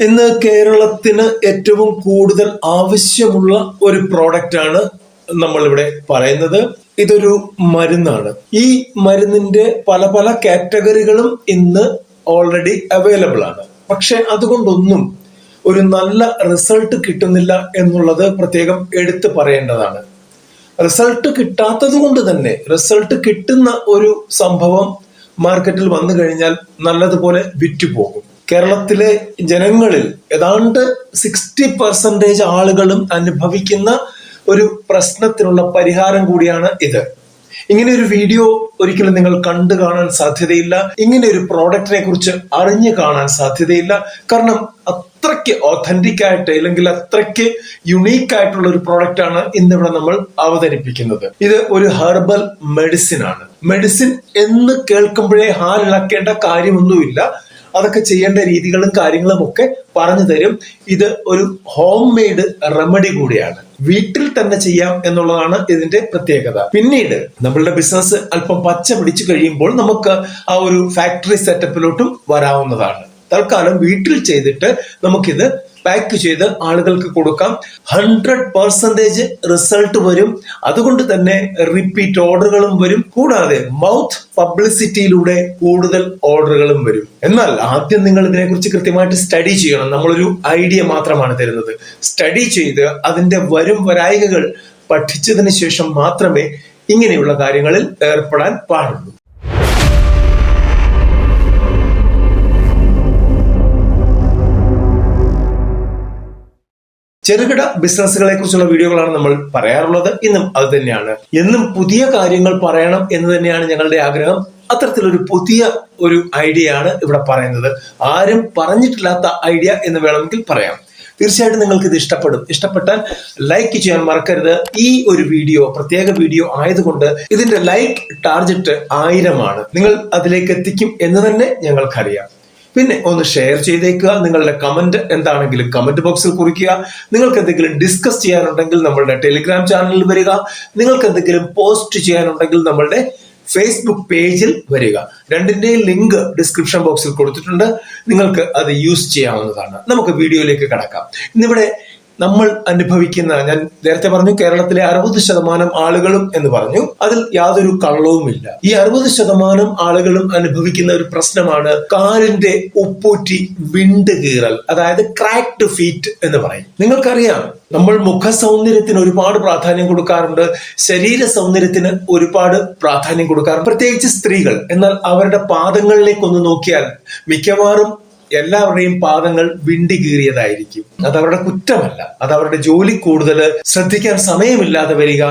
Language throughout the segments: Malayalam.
ഇന്ന് കേരളത്തിന് ഏറ്റവും കൂടുതൽ ആവശ്യമുള്ള ഒരു പ്രോഡക്റ്റ് ആണ് നമ്മൾ ഇവിടെ പറയുന്നത്. ഇതൊരു മരുന്നാണ്. ഈ മരുന്നിന്റെ പല പല കാറ്റഗറികളും ഇന്ന് ഓൾറെഡി അവൈലബിൾ ആണ്. പക്ഷെ അതുകൊണ്ടൊന്നും ഒരു നല്ല റിസൾട്ട് കിട്ടുന്നില്ല എന്നുള്ളത് പ്രത്യേകം എടുത്തു പറയേണ്ടതാണ്. റിസൾട്ട് കിട്ടാത്തത് കൊണ്ട് തന്നെ റിസൾട്ട് കിട്ടുന്ന ഒരു സംഭവം മാർക്കറ്റിൽ വന്നു കഴിഞ്ഞാൽ നല്ലതുപോലെ വിറ്റുപോകും. കേരളത്തിലെ ജനങ്ങളിൽ ഏതാണ്ട് സിക്സ്റ്റി പെർസെന്റേജ് ആളുകളും അനുഭവിക്കുന്ന ഒരു പ്രശ്നത്തിനുള്ള പരിഹാരം കൂടിയാണ് ഇത്. ഇങ്ങനെ ഒരു വീഡിയോ ഒരിക്കലും നിങ്ങൾ കണ്ടു കാണാൻ സാധ്യതയില്ല. ഇങ്ങനെ ഒരു പ്രോഡക്റ്റിനെ കുറിച്ച് അറിഞ്ഞു കാണാൻ സാധ്യതയില്ല. കാരണം അത്രയ്ക്ക് ഒഥന്റിക് ആയിട്ട് അല്ലെങ്കിൽ അത്രയ്ക്ക് യുണീക്ക് ആയിട്ടുള്ള ഒരു പ്രോഡക്റ്റ് ആണ് ഇന്നിവിടെ നമ്മൾ അവതരിപ്പിക്കുന്നത്. ഇത് ഒരു ഹെർബൽ മെഡിസിൻ ആണ്. മെഡിസിൻ എന്ന് കേൾക്കുമ്പോഴേ ഹാലിളക്കേണ്ട കാര്യമൊന്നുമില്ല. അതൊക്കെ ചെയ്യേണ്ട രീതികളും കാര്യങ്ങളും ഒക്കെ പറഞ്ഞു തരും. ഇത് ഒരു ഹോം മെയ്ഡ് റെമഡി കൂടിയാണ്. വീട്ടിൽ തന്നെ ചെയ്യാം എന്നുള്ളതാണ് ഇതിന്റെ പ്രത്യേകത. പിന്നീട് നമ്മളുടെ ബിസിനസ് അല്പം പച്ച പിടിച്ചു കഴിയുമ്പോൾ നമുക്ക് ആ ഒരു ഫാക്ടറി സെറ്റപ്പിലോട്ടും വരാവുന്നതാണ്. തൽക്കാലം വീട്ടിൽ ചെയ്തിട്ട് നമുക്കിത് പാക്ക് ചെയ്ത് ആളുകൾക്ക് കൊടുക്കാം. ഹൺഡ്രഡ് പെർസെന്റേജ് റിസൾട്ട് വരും. അതുകൊണ്ട് തന്നെ റിപ്പീറ്റ് ഓർഡറുകളും വരും. കൂടാതെ മൗത്ത് പബ്ലിസിറ്റിയിലൂടെ കൂടുതൽ ഓർഡറുകളും വരും. എന്നാൽ ആദ്യം നിങ്ങൾ ഇതിനെക്കുറിച്ച് കൃത്യമായിട്ട് സ്റ്റഡി ചെയ്യണം. നമ്മളൊരു ഐഡിയ മാത്രമാണ് തരുന്നത്. സ്റ്റഡി ചെയ്ത് അതിന്റെ വരും വരായികകൾ പഠിച്ചതിന് ശേഷം മാത്രമേ ഇങ്ങനെയുള്ള കാര്യങ്ങളിൽ ഏർപ്പെടാൻ പാടുള്ളൂ. ചെറുകിട ബിസിനസ്സുകളെ കുറിച്ചുള്ള വീഡിയോകളാണ് നമ്മൾ പറയാറുള്ളത്. ഇന്നും അത് തന്നെയാണ്. എന്നും പുതിയ കാര്യങ്ങൾ പറയണം എന്ന് തന്നെയാണ് ഞങ്ങളുടെ ആഗ്രഹം. അത്തരത്തിലൊരു പുതിയ ഒരു ഐഡിയ ആണ് ഇവിടെ പറയുന്നത്. ആരും പറഞ്ഞിട്ടില്ലാത്ത ഐഡിയ എന്ന് വേണമെങ്കിൽ പറയാം. തീർച്ചയായിട്ടും നിങ്ങൾക്ക് ഇത് ഇഷ്ടപ്പെടും. ഇഷ്ടപ്പെട്ടാൽ ലൈക്ക് ചെയ്യാൻ മറക്കരുത്. ഈ ഒരു വീഡിയോ പ്രത്യേക വീഡിയോ ആയതുകൊണ്ട് ഇതിന്റെ ലൈക്ക് ടാർജറ്റ് ആയിരമാണ്. നിങ്ങൾ അതിലേക്ക് എത്തിക്കും എന്ന് തന്നെ ഞങ്ങൾക്കറിയാം. പിന്നെ ഒന്ന് ഷെയർ ചെയ്തേക്കുക. നിങ്ങളുടെ കമന്റ് എന്താണെങ്കിലും കമന്റ് ബോക്സിൽ കുറിക്കുക. നിങ്ങൾക്ക് എന്തെങ്കിലും ഡിസ്കസ് ചെയ്യാനുണ്ടെങ്കിൽ നമ്മളുടെ ടെലിഗ്രാം ചാനലിൽ വരിക. നിങ്ങൾക്ക് എന്തെങ്കിലും പോസ്റ്റ് ചെയ്യാനുണ്ടെങ്കിൽ നമ്മളുടെ ഫേസ്ബുക്ക് പേജിൽ വരിക. രണ്ടിന്റെയും ലിങ്ക് ഡിസ്ക്രിപ്ഷൻ ബോക്സിൽ കൊടുത്തിട്ടുണ്ട്. നിങ്ങൾക്ക് അത് യൂസ് ചെയ്യാവുന്നതാണ്. നമുക്ക് വീഡിയോയിലേക്ക് കടക്കാം. ഇന്നിവിടെ നമ്മൾ അനുഭവിക്കുന്ന ഞാൻ നേരത്തെ പറഞ്ഞു കേരളത്തിലെ അറുപത് ശതമാനം ആളുകളും എന്ന് പറഞ്ഞു അതിൽ യാതൊരു കള്ളവുമില്ല. ഈ അറുപത് ശതമാനം ആളുകളും അനുഭവിക്കുന്ന ഒരു പ്രശ്നമാണ് കാലിന്റെ ഉപ്പൂറ്റി വിണ്ട് കീറൽ അതായത് ക്രാക്ട് ഫീറ്റ് എന്ന് പറയും. നിങ്ങൾക്കറിയാം നമ്മൾ മുഖ സൗന്ദര്യത്തിന് ഒരുപാട് പ്രാധാന്യം കൊടുക്കാറുണ്ട് ശരീര സൗന്ദര്യത്തിന് ഒരുപാട് പ്രാധാന്യം കൊടുക്കാറുണ്ട്. പ്രത്യേകിച്ച് സ്ത്രീകൾ എന്നാൽ അവരുടെ പാദങ്ങളിലേക്ക് ഒന്ന് നോക്കിയാൽ മിക്കവാറും എല്ലാവരുടെയും പാദങ്ങൾ വിണ്ടി കീറിയതായിരിക്കും അത് അവരുടെ കുറ്റമല്ല. അത് അവരുടെ ജോലി കൂടുതൽ ശ്രദ്ധിക്കാൻ സമയമില്ലാതെ വരിക.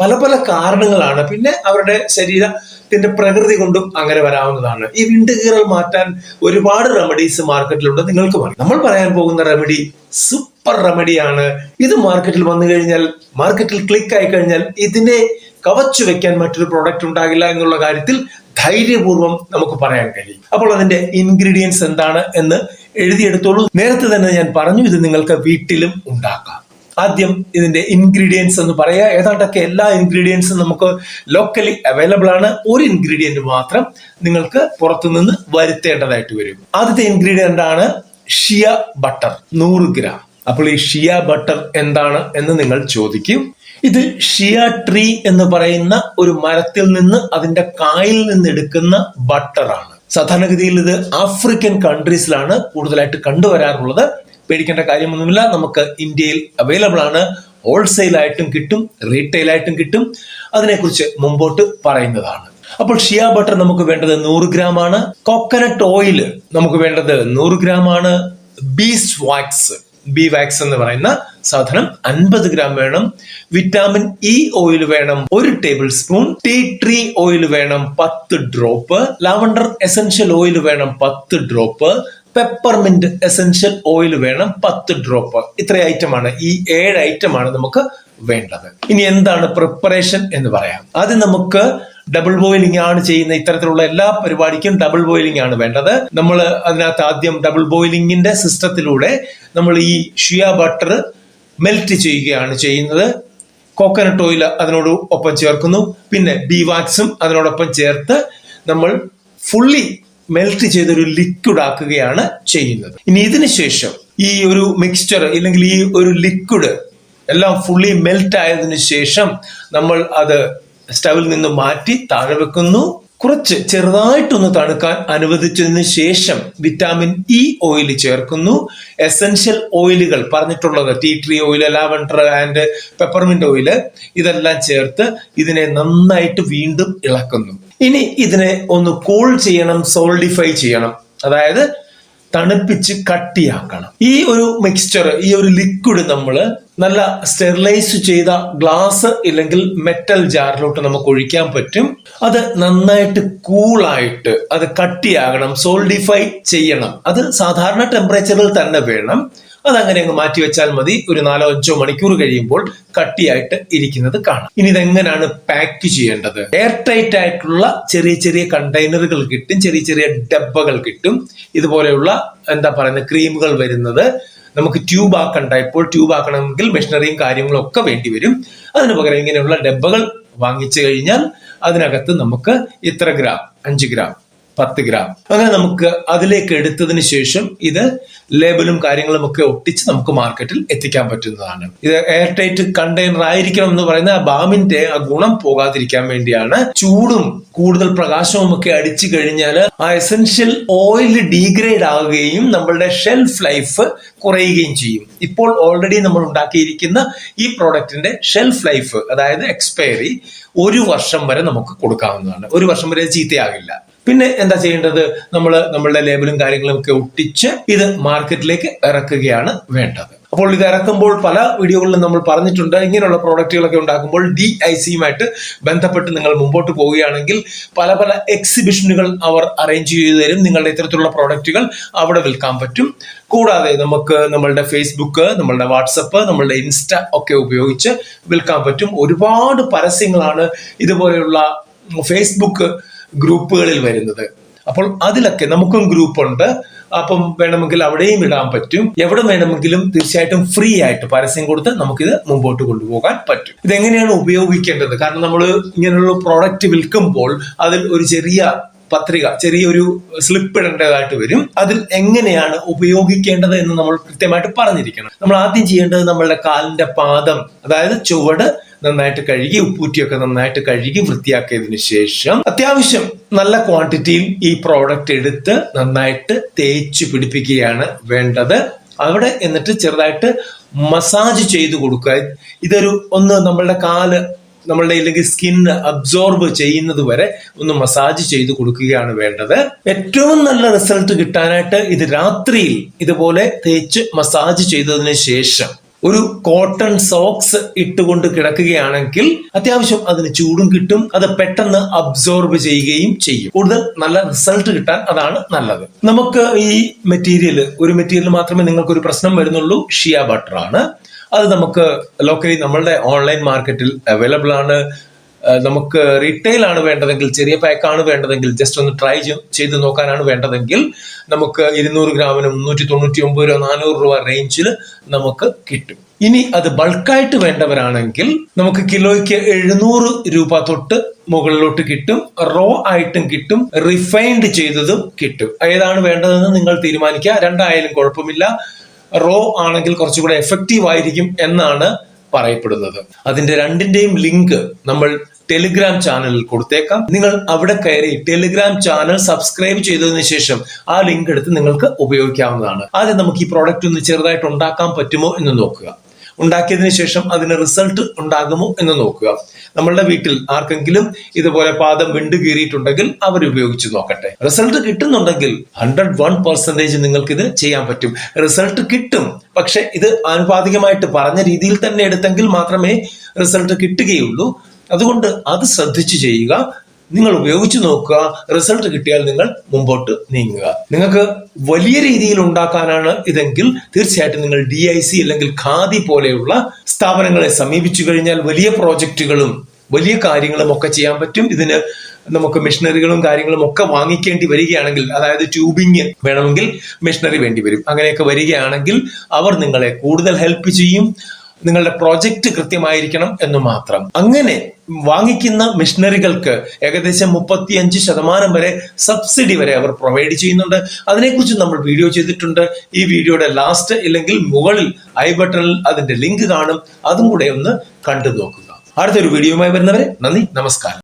പല പല കാരണങ്ങളാണ്. പിന്നെ അവരുടെ ശരീരത്തിന്റെ പ്രകൃതി കൊണ്ടും അങ്ങനെ വരാവുന്നതാണ്. ഈ വിണ്ടുകീറൽ മാറ്റാൻ ഒരുപാട് റെമഡീസ് മാർക്കറ്റിലുണ്ട് നിങ്ങൾക്ക് പറയാം. നമ്മൾ പറയാൻ പോകുന്ന റെമഡി സൂപ്പർ റെമഡിയാണ് ഇത് മാർക്കറ്റിൽ വന്നു കഴിഞ്ഞാൽ മാർക്കറ്റിൽ ക്ലിക്ക് ആയി കഴിഞ്ഞാൽ ഇതിനെ കവച്ചു വെക്കാൻ മറ്റൊരു പ്രോഡക്റ്റ് ഉണ്ടാകില്ല എന്നുള്ള കാര്യത്തിൽ ധൈര്യപൂർവം നമുക്ക് പറയാൻ കഴിയും. അപ്പോൾ അതിന്റെ ഇൻഗ്രീഡിയൻസ് എന്താണ് എന്ന് എഴുതിയെടുത്തോളൂ. നേരത്തെ തന്നെ ഞാൻ പറഞ്ഞു ഇത് നിങ്ങൾക്ക് വീട്ടിലും ഉണ്ടാക്കാം. ആദ്യം ഇതിന്റെ ഇൻഗ്രീഡിയൻസ് എന്ന് പറയാ. ഏതാണ്ടൊക്കെ എല്ലാ ഇൻഗ്രീഡിയൻസും നമുക്ക് ലോക്കലി അവൈലബിൾ ആണ്. ഒരു ഇൻഗ്രീഡിയന്റ് മാത്രം നിങ്ങൾക്ക് പുറത്തുനിന്ന് വരുത്തേണ്ടതായിട്ട് വരും. ആദ്യത്തെ ഇൻഗ്രീഡിയന്റ് ആണ് ഷിയ ബട്ടർ നൂറ് ഗ്രാം അപ്പോൾ ഈ ഷിയ ബട്ടർ എന്താണ് എന്ന് നിങ്ങൾ ചോദിക്കും. ഇത് ഷിയ ട്രീ എന്ന് പറയുന്ന ഒരു മരത്തിൽ നിന്ന് അതിന്റെ കായിൽ നിന്ന് എടുക്കുന്ന ബട്ടറാണ്. സാധാരണഗതിയിൽ ഇത് ആഫ്രിക്കൻ കൺട്രീസിലാണ് കൂടുതലായിട്ട് കണ്ടുവരാറുള്ളത്. പേടിക്കേണ്ട കാര്യമൊന്നുമില്ല. നമുക്ക് ഇന്ത്യയിൽ അവൈലബിൾ ആണ്. ഹോൾസെയിൽ ആയിട്ടും കിട്ടും റീറ്റെയിൽ ആയിട്ടും കിട്ടും. അതിനെക്കുറിച്ച് മുമ്പോട്ട് പറയുന്നതാണ്. അപ്പോൾ ഷിയ ബട്ടർ നമുക്ക് വേണ്ടത് നൂറ് ഗ്രാം ആണ് കോക്കനട്ട് ഓയിൽ നമുക്ക് വേണ്ടത് നൂറ് ഗ്രാം ആണ് ബീസ് വാക്സ് ബി വാക്സ് എന്ന് പറയുന്ന സാധനം അൻപത് ഗ്രാം വേണം. വിറ്റാമിൻ ഇ ഓയിൽ വേണം ഒരു table spoon tea tree oil വേണം പത്ത് ഡ്രോപ്പ് ലാവണ്ടർ എസൻഷ്യൽ ഓയിൽ വേണം പത്ത് ഡ്രോപ്പ് പെപ്പർമിന്റ് എസൻഷ്യൽ ഓയിൽ വേണം പത്ത് ഡ്രോപ്പ് ഇത്ര ആണ്. ഈ ഏഴ് ഐറ്റം ആണ് നമുക്ക് വേണ്ടത്. ഇനി എന്താണ് പ്രിപ്പറേഷൻ എന്ന് പറയാം. അത് നമുക്ക് ഡബിൾ ബോയിലിംഗ് ആണ് ചെയ്യുന്ന ഇത്തരത്തിലുള്ള എല്ലാ പരിപാടിക്കും ഡബിൾ ബോയിലിംഗ് ആണ് വേണ്ടത്. നമ്മൾ അതിനകത്ത് ആദ്യം ഡബിൾ ബോയിലിംഗിന്റെ സിസ്റ്റത്തിലൂടെ നമ്മൾ ഈ ഷിയ ബട്ടർ മെൽറ്റ് ചെയ്യുകയാണ് ചെയ്യുന്നത്. കോക്കനട്ട് ഓയിൽ അതിനോട് ഒപ്പം ചേർക്കുന്നു. പിന്നെ ബി വാക്സും അതിനോടൊപ്പം ചേർത്ത് നമ്മൾ ഫുള്ളി മെൽറ്റ് ചെയ്തൊരു ലിക്വിഡ് ആക്കുകയാണ് ചെയ്യുന്നത്. ഇനി ഇതിനുശേഷം ഈ ഒരു മിക്സ്ചർ ഇല്ലെങ്കിൽ ഈ ഒരു ലിക്വിഡ് എല്ലാം ഫുള്ളി മെൽറ്റ് ആയതിനു ശേഷം നമ്മൾ അത് സ്റ്റവിൽ നിന്ന് മാറ്റി താഴെ വെക്കുന്നു. കുറച്ച് ചെറുതായിട്ടൊന്ന് തണുക്കാൻ അനുവദിച്ചതിന് ശേഷം വിറ്റാമിൻ ഇ ഓയിൽ ചേർക്കുന്നു. എസെൻഷ്യൽ ഓയിലുകൾ പറഞ്ഞിട്ടുള്ളത് tea tree oil lavender and peppermint oil ഇതെല്ലാം ചേർത്ത് ഇതിനെ നന്നായിട്ട് വീണ്ടും ഇളക്കുന്നു. ഇനി ഇതിനെ ഒന്ന് കൂൾ ചെയ്യണം സോൾഡിഫൈ ചെയ്യണം. അതായത് തണുപ്പിച്ച് കട്ടിയാക്കണം. ഈ ഒരു മിക്സ്ചർ ഈ ഒരു ലിക്വിഡ് നമ്മൾ നല്ല സ്റ്റെറിലൈസ് ചെയ്ത ഗ്ലാസ് ഇല്ലെങ്കിൽ മെറ്റൽ ജാറിലോട്ട് നമുക്ക് ഒഴിക്കാൻ പറ്റും. അത് നന്നായിട്ട് കൂളായിട്ട് അത് കട്ടിയാകണം സോൾഡിഫൈ ചെയ്യണം. അത് സാധാരണ ടെമ്പറേച്ചറിൽ തന്നെ വേണം. അതങ്ങനെ അങ്ങ് മാറ്റി വെച്ചാൽ മതി. ഒരു നാലോ അഞ്ചോ മണിക്കൂർ കഴിയുമ്പോൾ കട്ടിയായിട്ട് ഇരിക്കുന്നത് കാണാം. ഇനി ഇതെങ്ങനെയാണ് പാക്ക് ചെയ്യേണ്ടത്? എയർ ടൈറ്റ് ആയിട്ടുള്ള ചെറിയ ചെറിയ കണ്ടെയ്നറുകൾ കിട്ടും ചെറിയ ചെറിയ ഡബ്ബകൾ കിട്ടും. ഇതുപോലെയുള്ള എന്താ പറയുന്ന ക്രീമുകൾ വരുന്നത്. നമുക്ക് ട്യൂബ് ആക്കണ്ട. ഇപ്പോൾ ട്യൂബ് ആക്കണമെങ്കിൽ മെഷീനറിയും കാര്യങ്ങളും ഒക്കെ വേണ്ടി വരും. അതിന് പകരം ഇങ്ങനെയുള്ള ഡബ്ബകൾ വാങ്ങിച്ചു കഴിഞ്ഞാൽ അതിനകത്ത് നമുക്ക് ഇത്ര ഗ്രാം അഞ്ച് ഗ്രാം പത്ത് ഗ്രാം. അങ്ങനെ നമുക്ക് അതിലേക്ക് എടുത്തതിന് ശേഷം ഇത് ലേബലും കാര്യങ്ങളും ഒക്കെ ഒട്ടിച്ച് നമുക്ക് മാർക്കറ്റിൽ എത്തിക്കാൻ പറ്റുന്നതാണ്. ഇത് എയർ ടൈറ്റ് കണ്ടെയ്നർ ആയിരിക്കണം എന്ന് പറയുന്ന ആ ബാമിന്റെ ആ ഗുണം പോകാതിരിക്കാൻ വേണ്ടിയാണ് ചൂടും കൂടുതൽ പ്രകാശവും ഒക്കെ അടിച്ചു കഴിഞ്ഞാൽ ആ എസെൻഷ്യൽ ഓയിൽ ഡീഗ്രേഡ് ആവുകയും നമ്മളുടെ ഷെൽഫ് ലൈഫ് കുറയുകയും ചെയ്യും. ഇപ്പോൾ ഓൾറെഡി നമ്മൾ ഉണ്ടാക്കിയിരിക്കുന്ന ഈ പ്രോഡക്റ്റിന്റെ ഷെൽഫ് ലൈഫ് അതായത് എക്സ്പയറി ഒരു വർഷം വരെ നമുക്ക് കൊടുക്കാവുന്നതാണ്. ഒരു വർഷം വരെ ചീത്തയാകില്ല. പിന്നെ എന്താ ചെയ്യേണ്ടത്? നമ്മൾ നമ്മളുടെ ലേബലും കാര്യങ്ങളും ഒക്കെ ഒട്ടിച്ച് ഇത് മാർക്കറ്റിലേക്ക് ഇറക്കുകയാണ് വേണ്ടത്. അപ്പോൾ ഇത് ഇറക്കുമ്പോൾ പല വീഡിയോകളിലും നമ്മൾ പറഞ്ഞിട്ടുണ്ട്. ഇങ്ങനെയുള്ള പ്രോഡക്റ്റുകളൊക്കെ ഉണ്ടാക്കുമ്പോൾ ഡി ഐ സിയുമായിട്ട് ബന്ധപ്പെട്ട് നിങ്ങൾ മുമ്പോട്ട് പോവുകയാണെങ്കിൽ പല പല എക്സിബിഷനുകൾ അവർ അറേഞ്ച് ചെയ്തു തരും. നിങ്ങളുടെ ഇത്തരത്തിലുള്ള പ്രോഡക്റ്റുകൾ അവിടെ വിൽക്കാൻ പറ്റും. കൂടാതെ നമുക്ക് നമ്മളുടെ ഫേസ്ബുക്ക് നമ്മളുടെ വാട്സപ്പ് നമ്മളുടെ ഇൻസ്റ്റ ഒക്കെ ഉപയോഗിച്ച് വിൽക്കാൻ പറ്റും. ഒരുപാട് പരസ്യങ്ങളാണ് ഇതുപോലെയുള്ള ഫേസ്ബുക്ക് ഗ്രൂപ്പുകളിൽ വരുന്നത്. അപ്പോൾ അതിലൊക്കെ നമുക്കും ഗ്രൂപ്പ് ഉണ്ട് അപ്പം വേണമെങ്കിൽ അവിടെയും ഇടാൻ പറ്റും. എവിടെ വേണമെങ്കിലും തീർച്ചയായിട്ടും ഫ്രീ ആയിട്ട് പരസ്യം കൊടുത്ത് നമുക്കിത് മുമ്പോട്ട് കൊണ്ടുപോകാൻ പറ്റും. ഇതെങ്ങനെയാണ് ഉപയോഗിക്കേണ്ടത്? കാരണം നമ്മൾ ഇങ്ങനെയുള്ള പ്രോഡക്റ്റ് വിൽക്കുമ്പോൾ അതിൽ ഒരു ചെറിയ പത്രിക ചെറിയൊരു സ്ലിപ്പ് ഇടേണ്ടതായിട്ട് വരും. അതിൽ എങ്ങനെയാണ് ഉപയോഗിക്കേണ്ടത് എന്ന് നമ്മൾ കൃത്യമായിട്ട് പറഞ്ഞിരിക്കണം. നമ്മൾ ആദ്യം ചെയ്യേണ്ടത് നമ്മളുടെ കാലിന്റെ പാദം അതായത് ചുവട് നന്നായിട്ട് കഴുകി ഉപ്പൂറ്റിയൊക്കെ നന്നായിട്ട് കഴുകി വൃത്തിയാക്കിയതിന് ശേഷം അത്യാവശ്യം നല്ല ക്വാണ്ടിറ്റിയിൽ ഈ പ്രോഡക്റ്റ് എടുത്ത് നന്നായിട്ട് തേച്ച് പിടിപ്പിക്കുകയാണ് വേണ്ടത്. അവിടെ എന്നിട്ട് ചെറുതായിട്ട് മസാജ് ചെയ്ത് കൊടുക്കുക. ഇതൊരു ഒന്ന് നമ്മളുടെ കാൽ നമ്മളുടെ ഇല്ലെങ്കിൽ സ്കിന്ന് അബ്സോർബ് ചെയ്യുന്നത് വരെ ഒന്ന് മസാജ് ചെയ്ത് കൊടുക്കുകയാണ് വേണ്ടത്. ഏറ്റവും നല്ല റിസൾട്ട് കിട്ടാനായിട്ട് ഇത് രാത്രിയിൽ ഇതുപോലെ തേച്ച് മസാജ് ചെയ്തതിന് ശേഷം ഒരു കോട്ടൺ സോക്സ് ഇട്ടുകൊണ്ട് കിടക്കുകയാണെങ്കിൽ അത്യാവശ്യം അതിന് ചൂടും കിട്ടും. അത് പെട്ടെന്ന് അബ്സോർബ് ചെയ്യുകയും ചെയ്യും. കൂടുതൽ നല്ല റിസൾട്ട് കിട്ടാൻ അതാണ് നല്ലത്. നമുക്ക് ഈ മെറ്റീരിയൽ ഒരു മെറ്റീരിയൽ മാത്രമേ നിങ്ങൾക്ക് ഒരു പ്രശ്നം വരുന്നുള്ളൂ. ഷിയ ബട്ടർ ആണ്. അത് നമുക്ക് ലോക്കലി നമ്മളുടെ ഓൺലൈൻ മാർക്കറ്റിൽ അവൈലബിൾ ആണ്. നമുക്ക് റീറ്റെയിൽ ആണ് വേണ്ടതെങ്കിൽ ചെറിയ പാക്കാണ് വേണ്ടതെങ്കിൽ ജസ്റ്റ് ഒന്ന് ട്രൈ ചെയ്ത് നോക്കാനാണ് വേണ്ടതെങ്കിൽ നമുക്ക് ഇരുന്നൂറ് ഗ്രാമിന് മുന്നൂറ്റി തൊണ്ണൂറ്റി ഒമ്പത് രൂപ നാനൂറ് രൂപ റേഞ്ചിൽ നമുക്ക് കിട്ടും. ഇനി അത് ബൾക്കായിട്ട് വേണ്ടവരാണെങ്കിൽ നമുക്ക് കിലോയ്ക്ക് എഴുന്നൂറ് രൂപ തൊട്ട് മുകളിലോട്ട് കിട്ടും റോ ആയിട്ടും കിട്ടും റിഫൈൻഡ് ചെയ്തതും കിട്ടും. ഏതാണ് വേണ്ടതെന്ന് നിങ്ങൾ തീരുമാനിക്കുക. രണ്ടായാലും കുഴപ്പമില്ല. റോ ആണെങ്കിൽ കുറച്ചുകൂടെ എഫക്റ്റീവ് ആയിരിക്കും എന്നാണ് പറയപ്പെടുന്നത്. അതിന്റെ രണ്ടിന്റെയും ലിങ്ക് നമ്മൾ ടെലിഗ്രാം ചാനലിൽ കൊടുത്തേക്കാം. നിങ്ങൾ അവിടെ കയറി ടെലിഗ്രാം ചാനൽ സബ്സ്ക്രൈബ് ചെയ്തതിനു ശേഷം ആ ലിങ്ക് എടുത്ത് നിങ്ങൾക്ക് ഉപയോഗിക്കാവുന്നതാണ്. ആദ്യം നമുക്ക് ഈ പ്രോഡക്റ്റ് ഒന്ന് ചെറുതായിട്ട് ഉണ്ടാക്കാൻ പറ്റുമോ എന്ന് നോക്കുക. ഉണ്ടാക്കിയതിനു ശേഷം അതിന് റിസൾട്ട് ഉണ്ടാകുമോ എന്ന് നോക്കുക. നമ്മളുടെ വീട്ടിൽ ആർക്കെങ്കിലും ഇതുപോലെ പാദം വിണ്ടു കീറിയിട്ടുണ്ടെങ്കിൽ അവർ ഉപയോഗിച്ച് നോക്കട്ടെ. റിസൾട്ട് കിട്ടുന്നുണ്ടെങ്കിൽ ഹൺഡ്രഡ് വൺ പെർസെന്റേജ് നിങ്ങൾക്ക് ഇത് ചെയ്യാൻ പറ്റും. റിസൾട്ട് കിട്ടും. പക്ഷെ ഇത് ആനുപാതികമായിട്ട് പറഞ്ഞ രീതിയിൽ തന്നെ എടുത്തെങ്കിൽ മാത്രമേ റിസൾട്ട് കിട്ടുകയുള്ളൂ. അതുകൊണ്ട് അത് ശ്രദ്ധിച്ചു ചെയ്യുക. നിങ്ങൾ ഉപയോഗിച്ച് നോക്കുക. റിസൾട്ട് കിട്ടിയാൽ നിങ്ങൾ മുമ്പോട്ട് നീങ്ങുക. നിങ്ങൾക്ക് വലിയ രീതിയിൽ ഉണ്ടാക്കാനാണ് ഇതെങ്കിൽ തീർച്ചയായിട്ടും നിങ്ങൾ ഡി ഐ സി അല്ലെങ്കിൽ ഖാദി പോലെയുള്ള സ്ഥാപനങ്ങളെ സമീപിച്ചു കഴിഞ്ഞാൽ വലിയ പ്രോജക്റ്റുകളും വലിയ കാര്യങ്ങളും ഒക്കെ ചെയ്യാൻ പറ്റും. ഇതിന് നമുക്ക് മെഷീനറികളും കാര്യങ്ങളും ഒക്കെ വാങ്ങിക്കേണ്ടി വരികയാണെങ്കിൽ അതായത് ട്യൂബിങ് വേണമെങ്കിൽ മെഷീനറി വേണ്ടി വരും. അങ്ങനെയൊക്കെ വരികയാണെങ്കിൽ അവർ നിങ്ങളെ കൂടുതൽ ഹെൽപ്പ് ചെയ്യും. നിങ്ങളുടെ പ്രോജക്റ്റ് കൃത്യമായിരിക്കണം എന്ന് മാത്രം. അങ്ങനെ വാങ്ങിക്കുന്ന മിഷനറികൾക്ക് ഏകദേശം മുപ്പത്തിയഞ്ച് ശതമാനം വരെ സബ്സിഡി വരെ അവർ പ്രൊവൈഡ് ചെയ്യുന്നുണ്ട്. അതിനെക്കുറിച്ച് നമ്മൾ വീഡിയോ ചെയ്തിട്ടുണ്ട്. ഈ വീഡിയോയുടെ ലാസ്റ്റ് ഇല്ലെങ്കിൽ മുകളിൽ ഐ ബട്ടണിൽ അതിന്റെ ലിങ്ക് കാണും. അതും കൂടെ ഒന്ന് കണ്ടു നോക്കുക അടുത്തൊരു വീഡിയോയുമായി വരുന്നവരെ നന്ദി നമസ്കാരം.